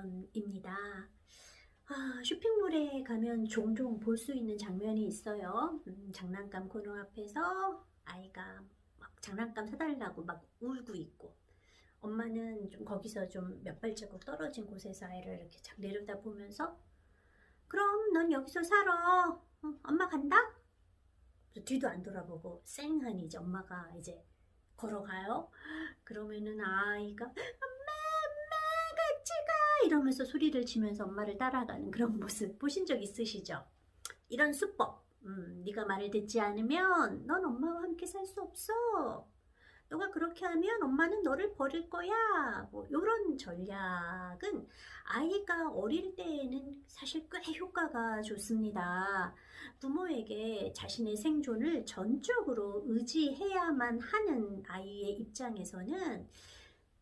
장면입니다. 아, 쇼핑몰에 가면 종종 볼 수 있는 장면이 있어요. 음, 장난감 코너 앞에서 아이가 막 장난감 사달라고 막 울고 있고, 엄마는 좀 거기서 좀 몇 발자국 떨어진 곳에서 아이를 이렇게 쫙 내려다 보면서, 그럼 넌 여기서 살아. 어, 엄마 간다? 뒤도 안 돌아보고 쌩하니 이제 엄마가 이제 걸어가요. 그러면은 아이가 이러면서 소리를 치면서 엄마를 따라가는 그런 모습 보신 적 있으시죠? 이런 수법. 음, 네가 말을 듣지 않으면 넌 엄마와 함께 살 수 없어. 너가 그렇게 하면 엄마는 너를 버릴 거야. 뭐 이런 전략은 아이가 어릴 때에는 사실 꽤 효과가 좋습니다. 부모에게 자신의 생존을 전적으로 의지해야만 하는 아이의 입장에서는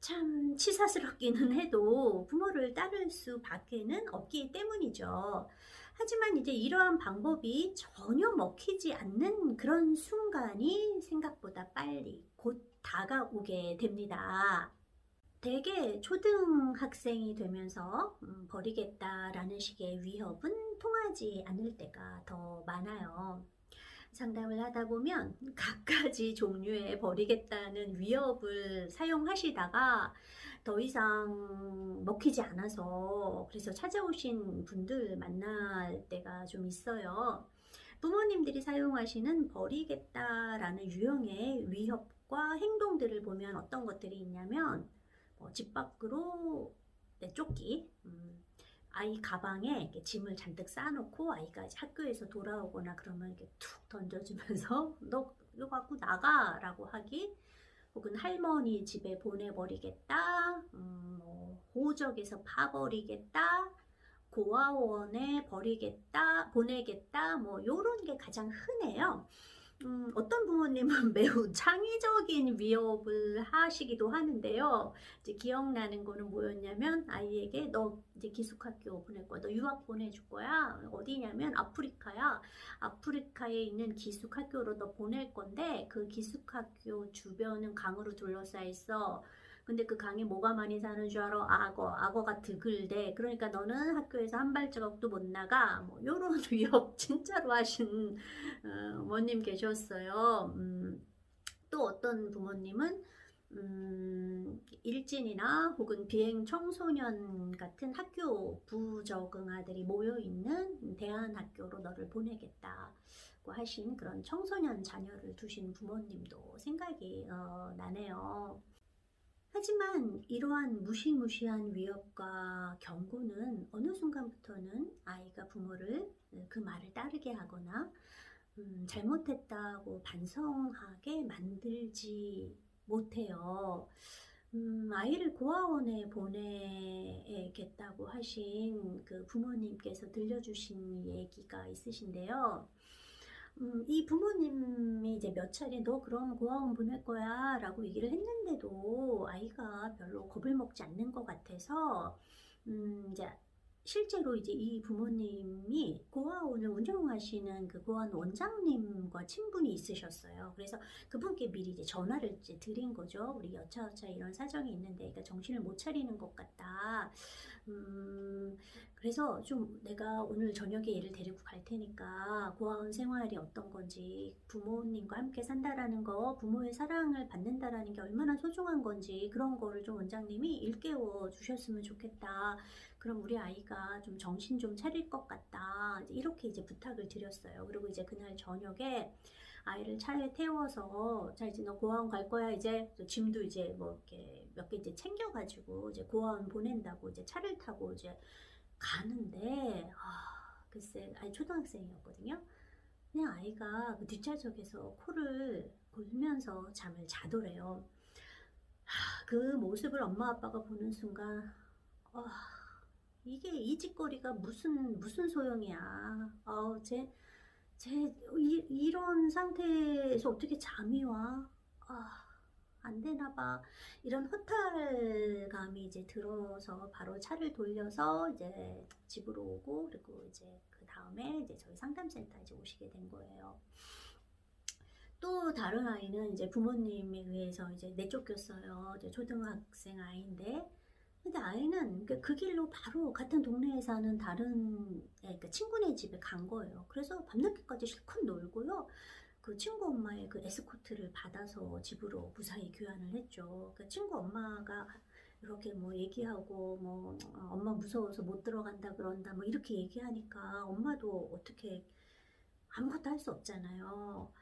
참 치사스럽기는 해도 부모를 따를 수밖에는 없기 때문이죠. 하지만 이제 이러한 방법이 전혀 먹히지 않는 그런 순간이 생각보다 빨리 곧 다가오게 됩니다. 대개 초등학생이 되면서 음, 버리겠다라는 식의 위협은 통하지 않을 때가 더 많아요. 상담을 하다 보면 갖가지 종류의 버리겠다는 위협을 사용하시다가 더 이상 먹히지 않아서 그래서 찾아오신 분들 만날 때가 좀 있어요. 부모님들이 사용하시는 버리겠다라는 유형의 위협과 행동들을 보면 어떤 것들이 있냐면 뭐 집 밖으로 내쫓기, 음, 아이 가방에 이렇게 짐을 잔뜩 쌓아놓고 아이가 학교에서 돌아오거나 그러면 이렇게 툭 던져주면서 너 이거 갖고 나가라고 하기, 혹은 할머니 집에 보내버리겠다, 음, 뭐 호적에서 파버리겠다, 고아원에 버리겠다, 보내겠다, 뭐 요런 게 가장 흔해요. 음, 어떤 부모님은 매우 창의적인 위협을 하시기도 하는데요. 이제 기억나는 거는 뭐였냐면 아이에게 너 이제 기숙학교 보낼 거야. 너 유학 보내줄 거야. 어디냐면 아프리카야. 아프리카에 있는 기숙학교로 너 보낼 건데 그 기숙학교 주변은 강으로 둘러싸여 있어. 근데 그 강에 뭐가 많이 사는 줄 알아? 악어. 악어가 드글대. 그러니까 너는 학교에서 한 발자국도 못 나가. 뭐 요런 위협 진짜로 하신 어, 어머님 계셨어요. 음, 또 어떤 부모님은 음, 일진이나 혹은 비행 청소년 같은 학교 부적응 아들이 모여 있는 대안학교로 너를 보내겠다고 하신 그런 청소년 자녀를 두신 부모님도 생각이 어, 나네요. 하지만 이러한 무시무시한 위협과 경고는 어느 순간부터는 아이가 부모를 그 말을 따르게 하거나 음, 잘못했다고 반성하게 만들지 못해요. 음, 아이를 고아원에 보내겠다고 하신 그 부모님께서 들려주신 얘기가 있으신데요. 음, 이 부모님이 이제 몇 차례 너 그럼 고아원 보낼 거야 라고 얘기를 했는데도 아이가 별로 겁을 먹지 않는 것 같아서 음, 이제 실제로 이제 이 부모님이 고아원을 운영하시는 그 고아원 원장님과 친분이 있으셨어요. 그래서 그분께 미리 이제 전화를 이제 드린 거죠. 우리 여차여차 이런 사정이 있는데, 그러니까 정신을 못 차리는 것 같다. 음, 그래서 좀 내가 오늘 저녁에 얘를 데리고 갈 테니까 고아원 생활이 어떤 건지, 부모님과 함께 산다라는 거, 부모의 사랑을 받는다라는 게 얼마나 소중한 건지 그런 거를 좀 원장님이 일깨워 주셨으면 좋겠다. 그럼 우리 아이가 좀 정신 좀 차릴 것 같다. 이렇게 이제 부탁을 드렸어요. 그리고 이제 그날 저녁에 아이를 차에 태워서 자 이제 너 고아원 갈 거야 이제 짐도 이제 뭐 이렇게 몇 개 이제 챙겨가지고 이제 고아원 보낸다고 이제 차를 타고 이제 가는데 아 글쎄 아이 초등학생이었거든요. 그냥 아이가 그 뒷좌석에서 코를 골면서 잠을 자더래요. 하, 그 모습을 엄마 아빠가 보는 순간 아, 이게 이 짓거리가 무슨 무슨 소용이야. 어, 제, 제 이, 이런 상태에서 어떻게 잠이 와? 아, 안 되나 봐. 이런 허탈감이 이제 들어서 바로 차를 돌려서 이제 집으로 오고 그리고 이제 그 다음에 이제 저희 상담센터 이제 오시게 된 거예요. 또 다른 아이는 이제 부모님에 의해서 이제 내쫓겼어요. 이제 초등학생 아이인데 근데 아이는 그- 그 길로 바로 같은 동네에 사는 다른 애, 그 친구네 집에 간 거예요. 그래서 밤늦게까지 실컷 놀고요. 그 친구 엄마의 그 에스코트를 받아서 집으로 무사히 귀환을 했죠. 그 친구 엄마가 이렇게 뭐 얘기하고 뭐 어, 엄마 무서워서 못 들어간다 그런다 뭐 이렇게 얘기하니까 엄마도 어떻게 아무것도 할 수 없잖아요.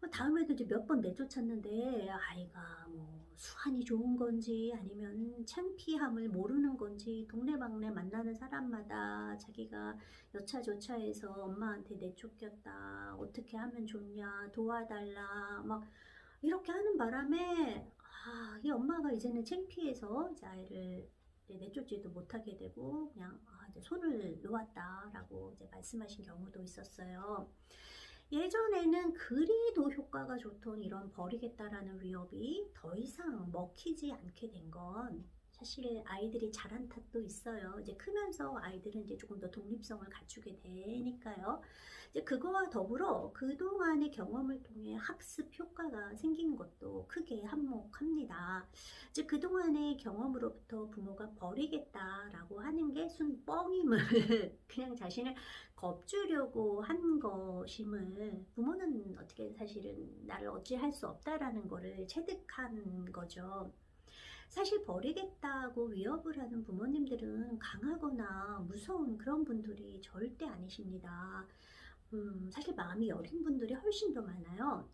뭐 다음에도 이제 몇 번 내쫓았는데 아이가 뭐 수완이 좋은 건지 아니면 창피함을 모르는 건지 동네방네 만나는 사람마다 자기가 여차저차해서 엄마한테 내쫓겼다 어떻게 하면 좋냐 도와달라 막 이렇게 하는 바람에 아, 이 엄마가 이제는 창피해서 이제 아이를 내쫓지도 못하게 되고 그냥 아, 이제 손을 놓았다라고 이제 말씀하신 경우도 있었어요. 예전에는 그리도 효과가 좋던 이런 버리겠다라는 위협이 더 이상 먹히지 않게 된 건 사실 아이들이 자란 탓도 있어요. 이제 크면서 아이들은 이제 조금 더 독립성을 갖추게 되니까요. 이제 그거와 더불어 그동안의 경험을 통해 학습 효과가 생긴 것도 크게 한몫합니다. 이제 그동안의 경험으로부터 부모가 버리겠다라고 하는 게 순 뻥임을 그냥 자신을 겁주려고 한 것임을 부모는 어떻게 사실은 나를 어찌할 수 없다라는 거를 체득한 거죠. 사실 버리겠다고 위협을 하는 부모님들은 강하거나 무서운 그런 분들이 절대 아니십니다. 음, 사실 마음이 여린 분들이 훨씬 더 많아요.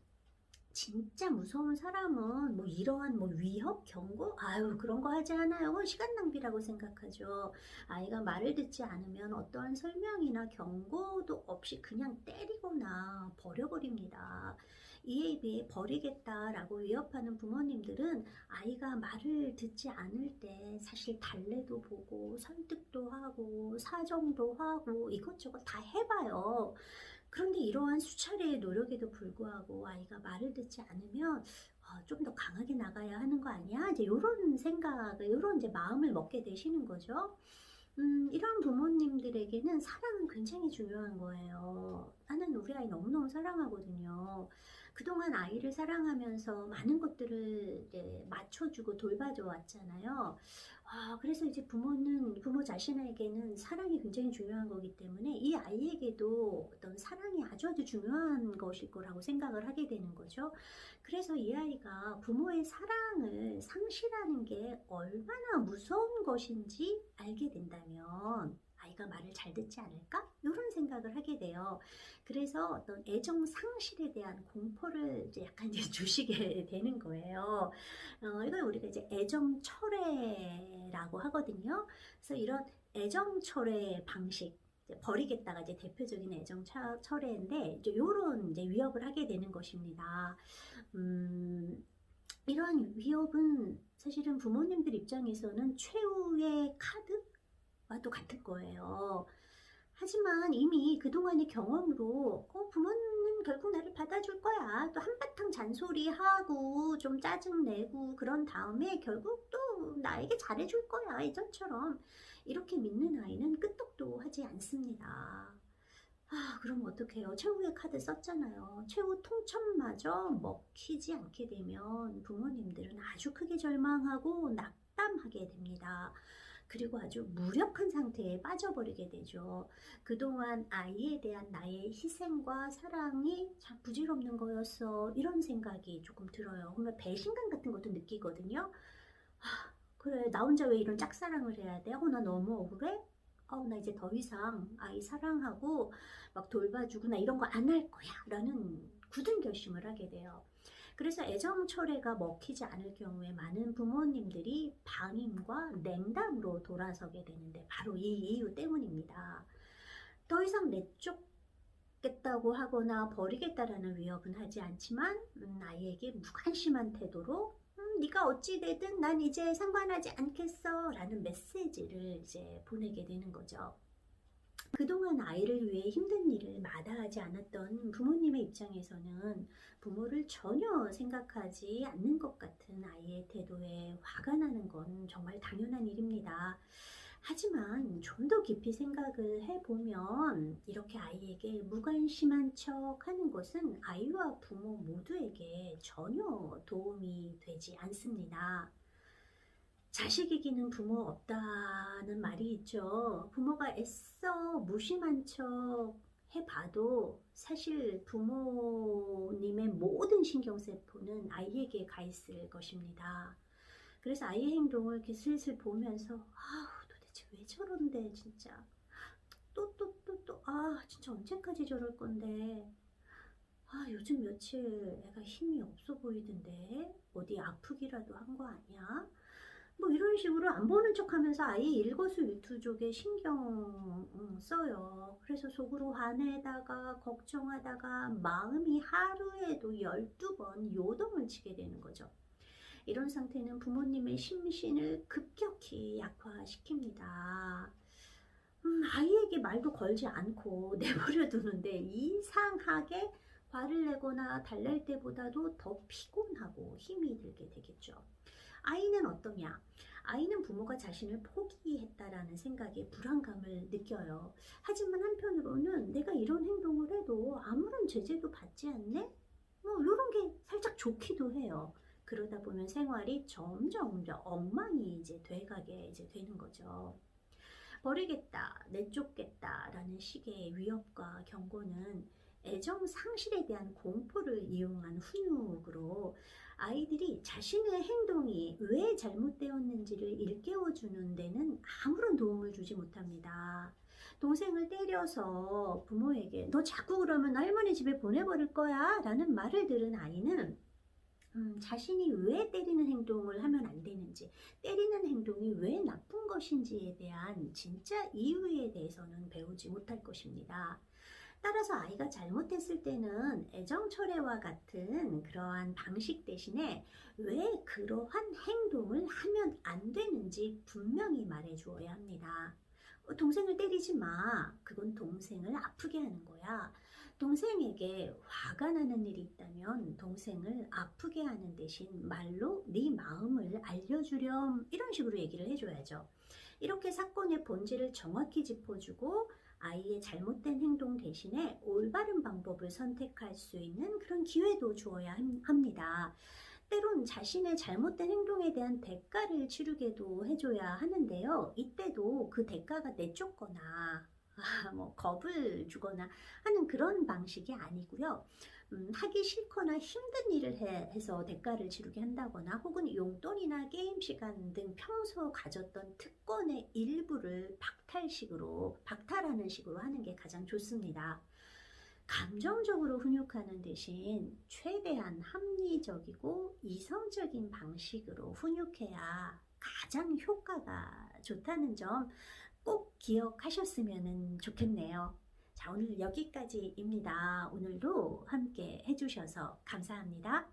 진짜 무서운 사람은 뭐 이러한 뭐 위협, 경고, 아유 그런 거 하지 않아요. 시간 낭비라고 생각하죠. 아이가 말을 듣지 않으면 어떠한 설명이나 경고도 없이 그냥 때리거나 버려버립니다. 이에 비해 버리겠다라고 위협하는 부모님들은 아이가 말을 듣지 않을 때 사실 달래도 보고 설득도 하고 사정도 하고 이것저것 다 해봐요. 그런데 이러한 수차례의 노력에도 불구하고 아이가 말을 듣지 않으면 어, 좀더 강하게 나가야 하는 거 아니야? 이제 이런 생각을, 이런 이제 마음을 먹게 되시는 거죠. 음, 이런 부모님들에게는 사랑은 굉장히 중요한 거예요. 우리 아이 너무너무 사랑하거든요. 그동안 아이를 사랑하면서 많은 것들을 이제 맞춰주고 돌봐줘 왔잖아요. 아, 그래서 이제 부모는, 부모 자신에게는 사랑이 굉장히 중요한 거기 때문에 이 아이에게도 어떤 사랑이 아주 아주 중요한 것일 거라고 생각을 하게 되는 거죠. 그래서 이 아이가 부모의 사랑을 상실하는 게 얼마나 무서운 것인지 알게 된다면 아이가 말을 잘 듣지 않을까? 이런 생각을 하게 돼요. 그래서 어떤 애정 상실에 대한 공포를 이제 약간 이제 주시게 되는 거예요. 어, 이걸 우리가 이제 애정 철회라고 하거든요. 그래서 이런 애정 철회 방식 버리겠다가 이제 대표적인 애정 차- 철회인데 이제 요런 이제 위협을 하게 되는 것입니다. 음, 이러한 위협은 사실은 부모님들 입장에서는 최후의 카드 와도 같을 거예요. 하지만 이미 그동안의 경험으로 어, 부모님 결국 나를 받아줄 거야. 또 한바탕 잔소리하고 좀 짜증내고 그런 다음에 결국 또 나에게 잘해줄 거야. 예전처럼 이렇게 믿는 아이는 끄떡도 하지 않습니다. 아, 그럼 어떡해요? 최후의 카드 썼잖아요. 최후 통첩마저 먹히지 않게 되면 부모님들은 아주 크게 절망하고 낙담하게 됩니다. 그리고 아주 무력한 상태에 빠져버리게 되죠. 그동안 아이에 대한 나의 희생과 사랑이 참 부질없는 거였어. 이런 생각이 조금 들어요. 그러면 배신감 같은 것도 느끼거든요. 아, 그래, 나 혼자 왜 이런 짝사랑을 해야 돼? 어, 나 너무 억울해? 어, 나 이제 더 이상 아이 사랑하고 막 돌봐주고 나 이런 거 안 할 거야. 라는 굳은 결심을 하게 돼요. 그래서 애정 철회가 먹히지 않을 경우에 많은 부모님들이 방임과 냉담으로 돌아서게 되는데 바로 이 이유 때문입니다. 더 이상 내쫓 겠다고 하거나 버리겠다라는 위협은 하지 않지만 음, 아이에게 무관심한 태도로 음, 네가 어찌 되든 난 이제 상관하지 않겠어 라는 메시지를 이제 보내게 되는 거죠. 그동안 아이를 위해 힘든 일을 마다하지 않았던 부모님의 입장에서는 부모를 전혀 생각하지 않는 것 같은 아이의 태도에 화가 나는 건 정말 당연한 일입니다. 하지만 좀 더 깊이 생각을 해보면 이렇게 아이에게 무관심한 척 하는 것은 아이와 부모 모두에게 전혀 도움이 되지 않습니다. 자식 이기는 부모 없다는 말이 있죠. 부모가 애써 무심한 척 해봐도 사실 부모님의 모든 신경세포는 아이에게 가 있을 것입니다. 그래서 아이의 행동을 이렇게 슬슬 보면서 아우 도대체 왜 저런데 진짜 또 또 또 또 아 진짜 언제까지 저럴 건데 아 요즘 며칠 애가 힘이 없어 보이던데 어디 아프기라도 한 거 아니야? 뭐 이런 식으로 안 보는 척 하면서 아예 일거수일투족에 신경 음, 써요. 그래서 속으로 화내다가 걱정하다가 마음이 하루에도 12번 요동을 치게 되는 거죠. 이런 상태는 부모님의 심신을 급격히 약화시킵니다. 음, 아이에게 말도 걸지 않고 내버려 두는데 이상하게 화를 내거나 달랠 때보다도 더 피곤하고 힘이 들게 되겠죠. 아이는 어떠냐? 아이는 부모가 자신을 포기했다라는 생각에 불안감을 느껴요. 하지만 한편으로는 내가 이런 행동을 해도 아무런 제재도 받지 않네? 뭐 이런 게 살짝 좋기도 해요. 그러다 보면 생활이 점점 더 엉망이 이제 돼가게 이제 되는 거죠. 버리겠다, 내쫓겠다 라는 식의 위협과 경고는 애정 상실에 대한 공포를 이용한 훈육으로 아이들이 자신의 행동이 왜 잘못되었는지를 일깨워주는 데는 아무런 도움을 주지 못합니다. 동생을 때려서 부모에게 너 자꾸 그러면 할머니 집에 보내버릴 거야 라는 말을 들은 아이는 음, 자신이 왜 때리는 행동을 하면 안 되는지, 때리는 행동이 왜 나쁜 것인지에 대한 진짜 이유에 대해서는 배우지 못할 것입니다. 따라서 아이가 잘못했을 때는 애정 철회와 같은 그러한 방식 대신에 왜 그러한 행동을 하면 안 되는지 분명히 말해 주어야 합니다. 어, 동생을 때리지 마. 그건 동생을 아프게 하는 거야. 동생에게 화가 나는 일이 있다면 동생을 아프게 하는 대신 말로 네 마음을 알려주렴 이런 식으로 얘기를 해줘야죠. 이렇게 사건의 본질을 정확히 짚어주고 아이의 잘못된 행동 대신에 올바른 방법을 선택할 수 있는 그런 기회도 주어야 합니다. 때론 자신의 잘못된 행동에 대한 대가를 치르게도 해줘야 하는데요. 이때도 그 대가가 내쫓거나 아, 뭐 겁을 주거나 하는 그런 방식이 아니고요. 음, 하기 싫거나 힘든 일을 해, 해서 대가를 치르게 한다거나 혹은 용돈이나 게임 시간 등 평소 가졌던 특권의 일부를 박탈식으로 박탈하는 식으로 하는 게 가장 좋습니다. 감정적으로 훈육하는 대신 최대한 합리적이고 이성적인 방식으로 훈육해야 가장 효과가 좋다는 점 꼭 기억하셨으면 좋겠네요. 자, 오늘 여기까지입니다. 오늘도 함께 해주셔서 감사합니다.